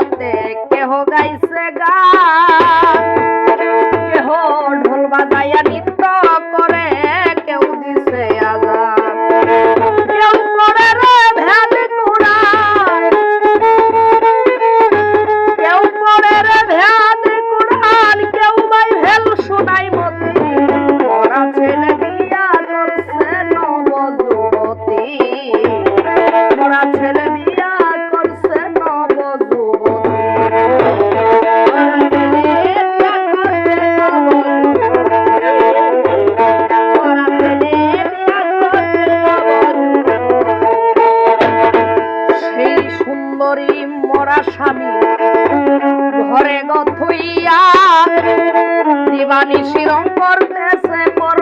I'm there. প্রাণী শিরম করতেছে পর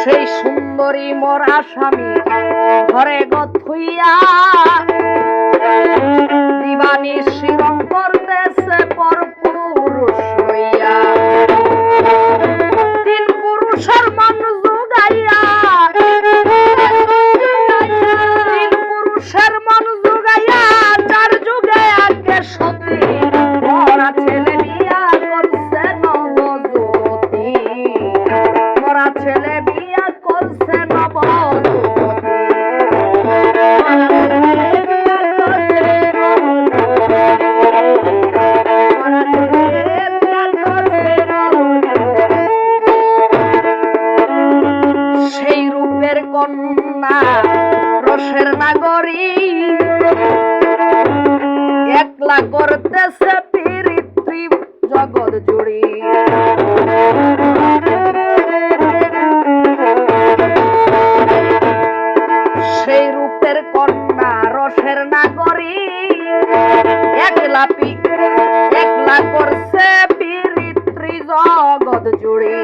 সেই সুন্দরী মোর আসামি ঘরে গথুইয়া সাগরে। একলা করতেছে পৃথিবী জগৎ জুড়ি। সেই রূপের কন্যা রসের নাগরী। একলা পি, একলা করছে পৃথিবী জগৎ জুড়ে।